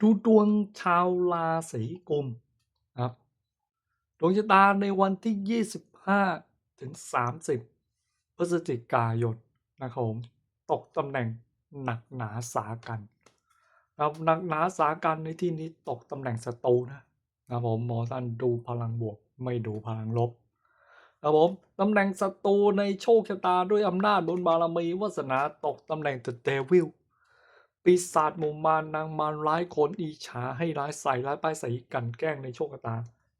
ดูดวงชาวราศีกุมครับดวงชะตาในวันที่ 25 ถึง 30 พฤศจิกายนนะครับผมตกตำแหน่งหนักหนาสากันครับหนักหนาสากันในที่นี้ตกตำแหน่งศัตรูนะครับผมหมอท่านดูพลังบวกไม่ดูพลังลบครับผมตำแหน่งศัตรูในโชคชะตาด้วยอำนาจบุญบารมีวาสนาตกตำแหน่ง The Devil ปีศาจหมู่มารนางมารร้ายคนอิจฉาให้ร้ายใส่ร้ายป้ายใส่กันแกล้งในโชคชะตา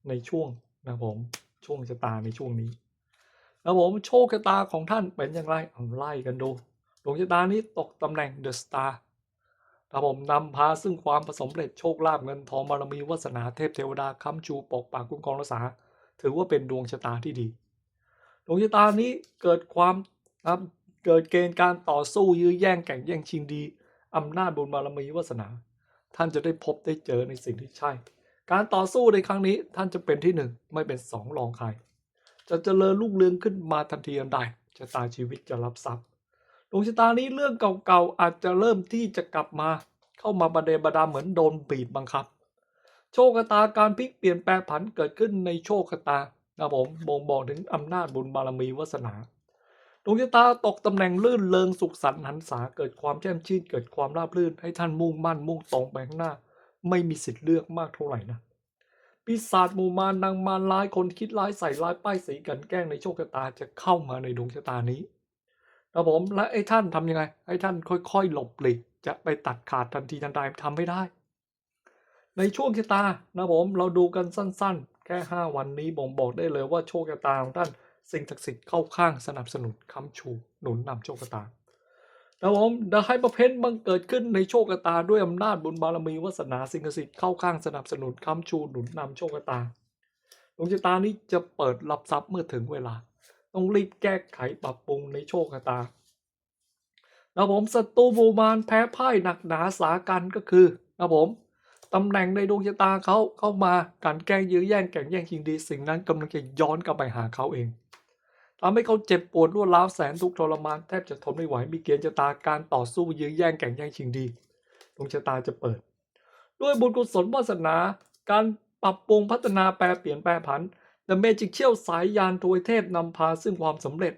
ในช่วงนะผมช่วงชะตาในช่วงนี้แล้วผมโชคชะตาของท่านเป็นอย่างไรเอาไล่กันดูดวงชะตานี้ตกตำแหน่งเดอะสตาร์ครับผมนำพาซึ่งความผสมเร็จโชคลาภเงินทองบารมีวาสนาเทพเทวดาค้ำชูปกปักคุ้มครองรักษา ถือว่าเป็นดวงชะตาที่ดี ดวงชะตานี้เกิดความครับเกิดเกณฑ์การต่อสู้ยื้อแย่งแข่งแย่งชิงดี อำนาจบุญบารมีวาสนา ท่านจะได้พบได้เจอในสิ่งที่ใช่ การต่อสู้ในครั้งนี้ท่านจะเป็นที่หนึ่งไม่เป็นสองรองใคร จะเจริญรุ่งเรืองขึ้นมาทันทีทันใดชะตาชีวิตจะรับทรัพย์ดวงชะตานี้เรื่องเก่าๆอาจจะเริ่มที่จะกลับมา เข้ามาประเดประดาเหมือนโดนบีบบังคับ โชคชะตาการพลิกเปลี่ยนแปลผันเกิดขึ้นในโชคชะตานะผมบ่งบอกถึงอำนาจบุญบารมีวาสนา ดวงชะตาตกตำแหน่งลื่นเริงสุขสันต์หันษาเกิดความแช่มชื่นเกิดความราบรื่น ให้ท่านมุ่งมั่นมุ่งตรงไปข้างหน้า ไม่มีสิทธิ์เลือกมากเท่าไหร่นะปีศาจหมู่มารนางมารร้ายคนคิดร้ายใส่ร้ายป้ายสีกันแกล้งในโชคชะตาจะเข้ามาในดวงชะตานี้นะผมและไอ้ท่านทำยังไงให้ท่านค่อย ๆ หลบหลีกจะไปตัดขาดทันทีทันใดทำไม่ได้ ในช่วงชะตานะผมเราดูกันสั้น ๆ แค่ 5 วันนี้บ่งบอกได้เลยว่าโชคชะตาของท่าน สิ่งศักดิ์สิทธิ์เข้าข้างสนับสนุนค้ำชูหนุนนำโชคชะตานะผมดะไฮเปร์เพนบังเกิดขึ้นในโชคชะตาด้วยอำนาจบุญบารมีวาสนาสิ่งศักดิ์สิทธิ์เข้าข้างสนับสนุนค้ำชูหนุนนำโชคชะตาดวงชะตานี้จะเปิดรับทรัพย์เมื่อถึงเวลา ต้องรีบแก้ไขปรับปรุงในโชคชะตานะผมศัตรูบูมารแพ้พ่ายหนักหนาสากันก็คือนะผมตำแหน่งในดวงชะตาเขาเข้ามาการแกล้งยื้อแย่งแข่งแย่งชิงดี สิ่งนั้นกำลังจะย้อนกลับไปหาเขาเอง ทำให้เขาเจ็บปวดรวดร้าวแสนทุกข์ทรมานแทบจะทนไม่ไหว มีเกณฑ์ชะตาการต่อสู้ยื้อแย่งแข่งแย่งชิงดีดวงชะตาจะเปิด ด้วยบุญกุศลวาสนา การปรับปรุงพัฒนาแปลเปลี่ยนแปลผัน The Magic เชี่ยวสายยานทวยเทพนำพาซึ่งความสำเร็จ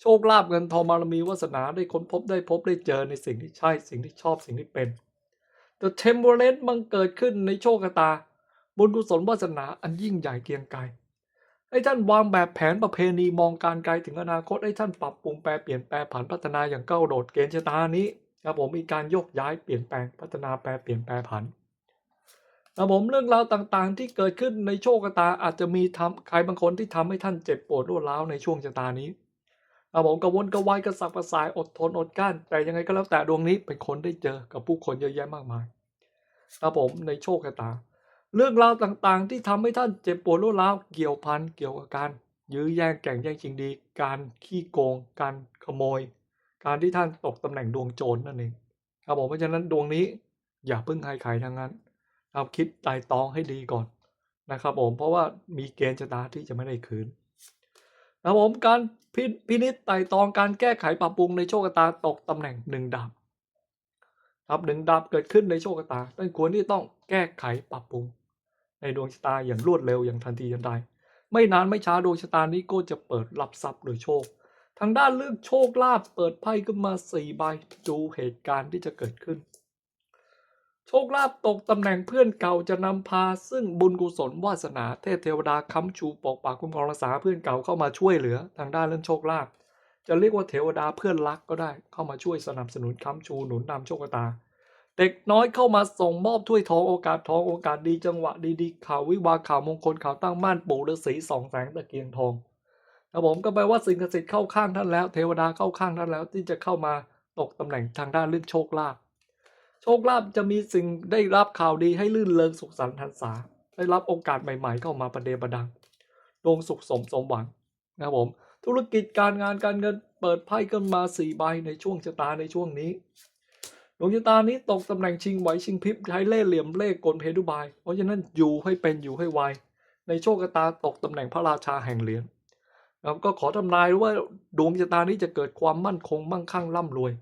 โชคลาภเงินทองบารมีวาสนาได้ค้นพบได้พบได้เจอในสิ่งที่ใช่สิ่งที่ชอบสิ่งที่เป็น The Temperance บังเกิดขึ้นในโชคชะตา บุญกุศลวาสนาอันยิ่งใหญ่เกรียงไกร ให้ท่านวางแบบแผนประเพณีมองการไกลถึงอนาคตให้ท่านปรับปรุงแปลเปลี่ยนแปลผันพัฒนาอย่างก้าวโดดเกณฑ์ชะตานี้ครับผมมีการโยกย้ายเปลี่ยนแปลงพัฒนาแปลเปลี่ยนแปลผันนะผมเรื่องราวต่างๆ ที่เกิดขึ้นในโชคชะตาอาจจะมีทำใครบางคนที่ทำให้ท่านเจ็บปวดรวดร้าวในช่วงชะตานี้ครับผมกระวนกระวายกระสับกระส่ายอดทนอดกั้นแต่ยังไงก็แล้วแต่ดวงนี้เป็นคนได้เจอกับผู้คนเยอะแยะมากมายครับผมในโชคชะตา เรื่องราวต่างๆ ที่ทำให้ท่านเจ็บปวดรวดร้าเกี่ยวพันเกี่ยวกับการยื้อแย่งแก่งแย่งชิงดี การขี้โกง การขโมย การที่ท่านตกตำแหน่งดวงโจรนั่นเองครับผมเพราะฉะนั้นดวงนี้อย่าเพิ่งให้ใครทั้งนั้นครับคิดไตร่ตองให้ดีก่อนนะครับผมเพราะว่ามีเกณฑ์ชะตาที่จะไม่ได้คืนนะครับผมการพิพินิจไต่ตองการแก้ไขปรับปรุงในโชคชะตาตกตำแหน่งหนึ่งดาบครับหนึ่งดาบเกิดขึ้นในโชคชะตาท่านควรที่ต้องแก้ไขปรับปรุง ในดวงชะตาอย่างรวดเร็วอย่างทันทีทันใด ไม่นานไม่ช้าดวงชะตานี้ก็จะเปิดรับทรัพย์โดยโชค ทางด้านเรื่องโชคลาภเปิดไพ่ขึ้นมาสี่ใบดูเหตุการณ์ที่จะเกิดขึ้น โชคลาภตกตำแหน่งเพื่อนเก่าจะนำพาซึ่งบุญกุศลวาสนาเทพเทวดาค้ำชูปกปักคุ้มครองรักษาเพื่อนเก่าเข้ามาช่วยเหลือ ทางด้านเรื่องโชคลาภจะเรียกว่าเทวดาเพื่อนรักก็ได้เข้ามาช่วยสนับสนุนค้ำชูหนุนนำโชคชะตา เด็กน้อยเข้ามาส่งมอบถ้วยทองโอกาสทองโอกาสดีจังหวะดีๆข่าววิวาข่าวมงคลข่าวตั้งม่านปู่ฤาษีสองแสงตะเกียงทองครับผมก็แปลว่าสิ่งศักดิ์สิทธิ์เข้าข้างท่านแล้ว เทวดาเข้าข้างท่านแล้ว ที่จะเข้ามาตกตำแหน่งทางด้านเรื่องโชคลาภโชคลาภจะมีสิ่งได้รับข่าวดีให้ลื่นเริงสุขสันต์หันษา ได้รับโอกาสใหม่ๆ เข้ามาประเดประดังดวงสุขสมสมหวังนะครับผมธุรกิจการงานการเงินเปิดไพ่กันมาสี่ใบในช่วงชะตาในช่วงนี้ วงชะตานี้ตกตำแหน่งชิงไหวชิงพริบใช้เล่ห์เหลี่ยมเล่ห์กลเพดุบาย เพราะฉะนั้นอยู่ให้เป็นอยู่ให้ไวในโชคชะตาตกตำแหน่งพระราชาแห่งเหรียญแล้วก็ขอทำนายว่าดวงชะตานี้จะเกิดความมั่นคงมั่งคั่งร่ำรวย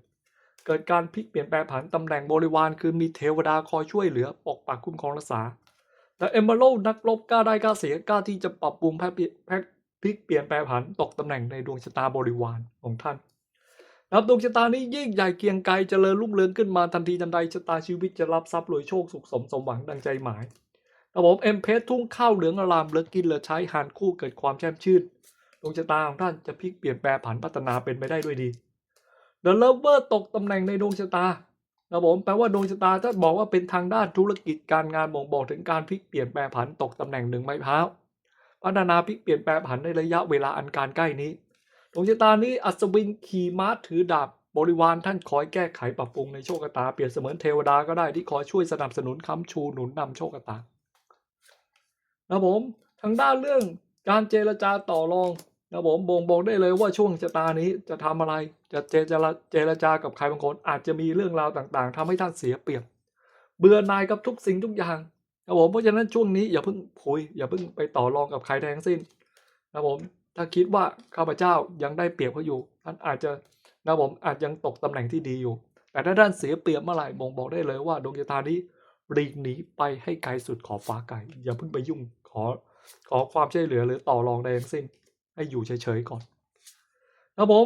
เกิดการพลิกเปลี่ยนแปลงผันตำแหน่งบริวารคือมีเทวดาคอยช่วยเหลือปกปักคุ้มครองรักษา แต่เอมเบอร์นักรบกล้าได้กล้าเสียกล้าที่จะปรับปรุงแพทย์แพทย์พลิกเปลี่ยนแปลงผันตกตำแหน่งในดวงชะตาบริวารของท่าน นับดวงชะตานี้ยิ่งใหญ่เกียงไกรเจริญรุ่งเรืองขึ้นมาทันทีทันใดชะตาชีวิตจะรับทรัพย์รวยโชคสุขสมสมหวังดังใจหมายระบบเอ็มเพสทุ่งข้าวเหลืองอารามเลือกินเหลือใช้หานคู่เกิดความแช่มชื่นดวงชะตาของท่านจะพลิกเปลี่ยนแปลผันพัฒนาเป็นไปได้ด้วยดี The Lover ตกตำแหน่งในดวงชะตาครับผมแปลว่าดวงชะตาถ้าบอกว่าเป็นทางด้านธุรกิจการงานบ่งบอกถึงการพลิกเปลี่ยนแปลผันตกตำแหน่งหนึ่งไม้เท้าพัฒนาพลิกเปลี่ยนแปลผันในระยะเวลาอันการใกล้นี้ ดวงชะตานี้อัศวินขี่ม้าถือดาบบริวารท่านคอยแก้ไขปรับปรุงในโชคชะตาเปรียบเสมือนเทวดาก็ได้ที่คอยช่วยสนับสนุนค้ำชูหนุนนำโชคชะตาครับผมทางด้านเรื่องการเจรจาต่อรองนะผมบ่งบอกได้เลยว่าช่วงชะตานี้จะทำอะไรจะเจรจาเจรจากับใครบางคนอาจจะมีเรื่องราวต่างๆทำให้ท่านเสียเปรียบ เบื่อหน่ายกับทุกสิ่งทุกอย่างนะผมเพราะฉะนั้นช่วงนี้อย่าเพิ่งคุยอย่าเพิ่งไปต่อรองกับใครทั้งสิ้นนะผม ถ้าคิดว่าข้าพเจ้ายังได้เปรียบเขาอยู่ท่านอาจจะนะผมอาจยังตกตำแหน่งที่ดีอยู่ แต่ถ้าท่านเสียเปรียบเมื่อไหร่บ่งบอกได้เลยว่าดวงชะตานี้หลีกหนีไปให้ไกลสุดขอบฟ้าไกลอย่าเพิ่งไปยุ่งขอขอความช่วยเหลือหรือต่อรองใดทั้งสิ้น ให้อยู่เฉยๆก่อนนะผม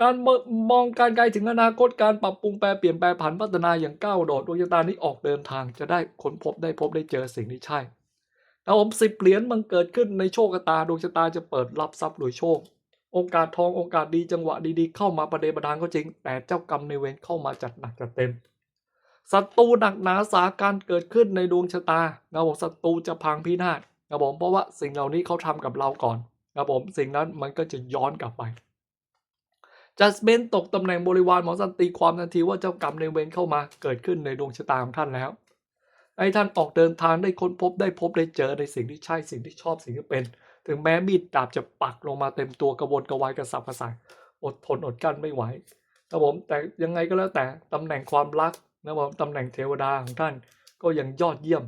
การมมองการไกลถึงอนาคตการปรับปรุงแปลเปลี่ยนแปลผันพัฒนาอย่างก้าวโดดดวงชะตานี้ออกเดินทางจะได้ค้นพบได้พบได้เจอสิ่งที่ใช่ นะผมสิบเหรียญมันเกิดขึ้นในโชคชะตาดวงชะตาจะเปิดรับทรัพย์รวยโชค โอกาสทองโอกาสดีจังหวะดีๆ เข้ามาประเดประดางก็จริง แต่เจ้ากรรมในเวรเข้ามาจัดหนักจัดเต็มศัตรูหนักหนาสาการเกิดขึ้นในดวงชะตานะผมศัตรูจะพังพินาศนะผมเพราะว่าสิ่งเหล่านี้เขาทำกับเราก่อนนะผมสิ่งนั้นมันก็จะย้อนกลับไปจัสเมนตกตำแหน่งบริวารหมอสันตีความทันทีว่าเจ้ากรรมในเวรเข้ามาเกิดขึ้นในดวงชะตาของท่านแล้ว ให้ท่านออกเดินทางได้ค้นพบได้พบได้เจอในสิ่งที่ใช่สิ่งที่ชอบสิ่งที่เป็น ถึงแม้มีดดาบจะปักลงมาเต็มตัวกระวนกระวายกระสับกระส่ายอดทนอดกั้นไม่ไหวนะผมแต่ยังไงก็แล้วแต่ตำแหน่งความรักนะผมตำแหน่งเทวดาของท่านก็ยังยอดเยี่ยม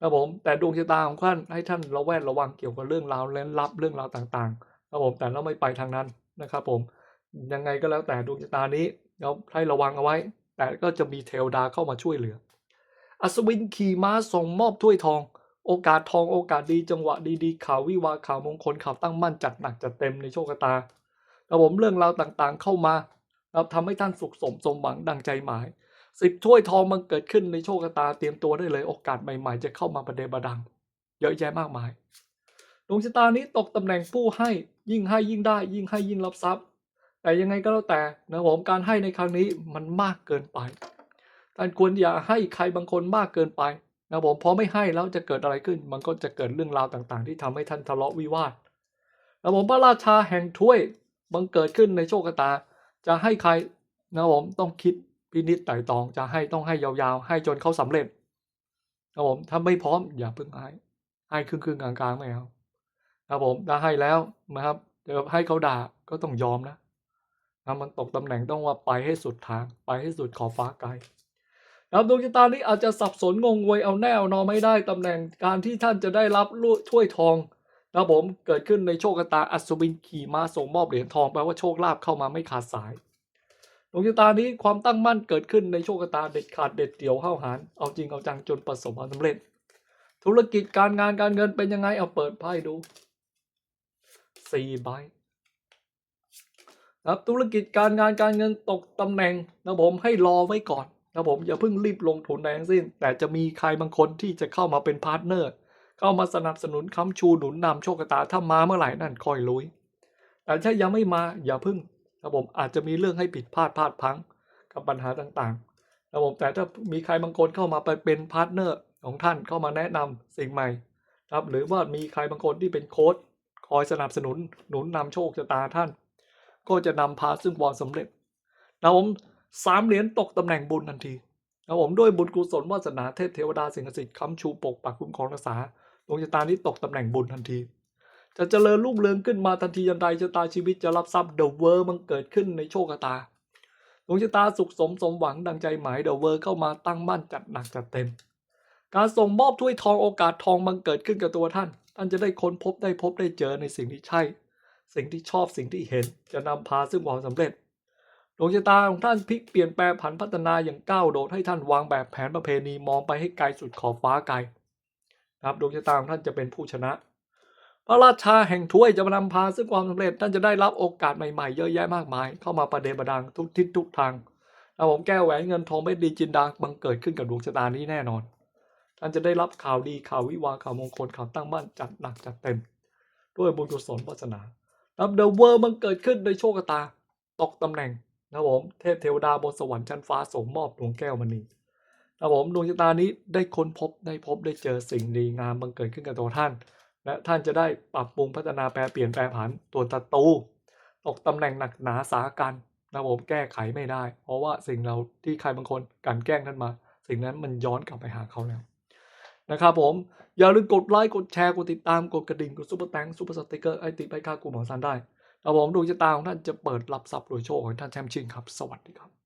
นะผมแต่ดวงชะตาของท่านให้ท่านระแวดระวังเกี่ยวกับเรื่องราวเล่นลับเรื่องราวต่างๆนะผมแต่เราไม่ไปทางนั้นนะครับผมยังไงก็แล้วแต่ดวงชะตานี้เราให้ระวังเอาไว้ แต่ก็จะมีเทวดาเข้ามาช่วยเหลือ อัศวินขี่ม้าส่งมอบถ้วยทอง โอกาสทองโอกาสดีจังหวะดีๆ ข่าววิวาข่าวมงคลข่าวตั้งมั่นจัดหนักจัดเต็มในโชคชะตาระผมเรื่องราวต่างๆเข้ามาเราทำให้ท่านสุขสมสมหวังดังใจหมายสิบถ้วยทองมันเกิดขึ้นในโชคชะตาเตรียมตัวได้เลย โอกาสใหม่ ๆ จะเข้ามาประเดประดัง เยอะแยะมากมายดวงชะตานี้ตกตำแหน่งผู้ให้ยิ่งให้ยิ่งได้ ยิ่งให้ยิ่งรับทรัพย์ แต่ยังไงก็แล้วแต่นะผมการให้ในครั้งนี้มันมากเกินไป ท่านควรอย่าให้ใครบางคนมากเกินไปนะผมพอไม่ให้แล้วจะเกิดอะไรขึ้น มันก็จะเกิดเรื่องราวต่างๆ ที่ทำให้ท่านทะเลาะวิวาทนะผมพระราชาแห่งถ้วยบังเกิดขึ้นในโชคชะตา จะให้ใครนะผมต้องคิดพินิจไต่ตรองจะให้ต้องให้ยาวๆ ให้จนเขาสำเร็จนะผมถ้าไม่พร้อมอย่าเพิ่งให้ให้ครึ่งๆกลางๆไม่เอานะผมถ้าให้แล้วนะครับเดี๋ยวให้เขาด่าก็ต้องยอมนะนะมันตกตำแหน่งต้องว่าไปให้สุดทางไปให้สุดขอบฟ้าไกล นะครับดวงชะตานี้อาจจะสับสนงงงวยเอาแน่เอานอนไม่ได้ตำแหน่งการที่ท่านจะได้รับลูถ้วยทองนะผมเกิดขึ้นในโชคชะตาอัศวินขี่ม้าส่งมอบเหรียญทองแปลว่าโชคลาภเข้ามาไม่ขาดสายดวงชะตานี้ความตั้งมั่นเกิดขึ้นในโชคชะตาเด็ดขาดเด็ดเดี่ยวห้าวหาญเอาจริงเอาจังจนประสบความสำเร็จ ธุรกิจการงานการเงินเป็นยังไงเอาเปิดไพ่ดูสี่ใบนะครับธุรกิจการงานการเงินตกตำแหน่งนะผมให้รอไว้ก่อน นะผมอย่าเพิ่งรีบลงทุนใดทั้งสิ้น แต่จะมีใครบางคนที่จะเข้ามาเป็นพาร์ทเนอร์ เข้ามาสนับสนุนค้ำชูหนุนนำโชคชะตาถ้ามาเมื่อไหร่นั่นคอยลุยแต่ถ้ายังไม่มาอย่าเพิ่งนะผมอาจจะมีเรื่องให้ผิดพลาดพลาดพังกับปัญหาต่างๆนะผมแต่ถ้ามีใครบางคนเข้ามาไปเป็นพาร์ทเนอร์ของท่านเข้ามาแนะนำสิ่งใหม่นะครับหรือว่ามีใครบางคนที่เป็นโค้ชคอยสนับสนุนหนุนนำโชคชะตาท่าน ก็จะนำพาซึ่งความสำเร็จนะผม สามเหรียญตกตำแหน่งบุญทันทีนะผมด้วยบุญกุศลวาสนาเทพเทวดาสิ่งศักดิ์สิทธิ์ค้ำชูปกปักคุ้มครองรักษาดวงชะตานี้ตกตำแหน่งบุญทันที จะเจริญรุ่งเรืองขึ้นมาทันทียันใดชะตาชีวิตจะรับทรัพย์เดอะเวอร์มันเกิดขึ้นในโชคชะตาดวงชะตาสุขสมสมหวังดังใจหมายเดอะเวอร์เข้ามาตั้งมั่นจัดหนักจัดเต็ม การส่งมอบถ้วยทองโอกาสทองมันเกิดขึ้นกับตัวท่าน ท่านจะได้ค้นพบได้พบได้เจอในสิ่งที่ใช่ สิ่งที่ชอบสิ่งที่เห็นจะนำพาซึ่งความสำเร็จ ดวงชะตาของท่านพลิกเปลี่ยนแปลงผันพัฒนาอย่างก้าวโดดให้ท่านวางแบบแผนประเพณีมองไปให้ไกลสุดขอบฟ้าไกลนะครับดวงชะตาของท่านจะเป็นผู้ชนะ พระราชาแห่งถ้วยจะมานำพาซึ่งความสำเร็จท่านจะได้รับโอกาสใหม่ๆเยอะแยะมากมาย เข้ามาประเดประดังทุกทิศทุกทางนะผมแก้วแหวนเงินทองเม็ดดีจินดาบังเกิดขึ้นกับดวงชะตานี้แน่นอน ท่านจะได้รับข่าวดีข่าววิวาข่าวมงคลข่าวตั้งมั่นจัดหนักจัดเต็ม ด้วยบุญกุศลวาสนาครับเดอะเวอร์มันเกิดขึ้นโดยโชคชะตา ตกตำแหน่ง นะผมเทพเทวดาบนสวรรค์ชั้นฟ้าส่งมอบดวงแก้วมณีนะผมดวงชะตานี้ได้ค้นพบได้พบได้เจอสิ่งดีงามบังเกิดขึ้นกับตัวท่าน และท่านจะได้ปรับปรุงพัฒนาแปลเปลี่ยนแปลผันตัวศัตูตกตำแหน่งหนักหนาสากันนะผมแก้ไขไม่ได้ เพราะว่าสิ่งเราที่ใครบางคนกันแกล้งท่านมา สิ่งนั้นมันย้อนกลับไปหาเขาแล้วนะครับผมอย่าลืมกดไลค์กดแชร์กดติดตามกดกระดิ่งกดซุปเปอร์แตงซุปเปอร์สติกเกอร์ไอติไปค่ากูหมอซันได้ เราผมดวงชะตาของท่านจะเปิดรับทรัพย์รวยโชคของท่านแชมป์ชิงครับ สวัสดีครับ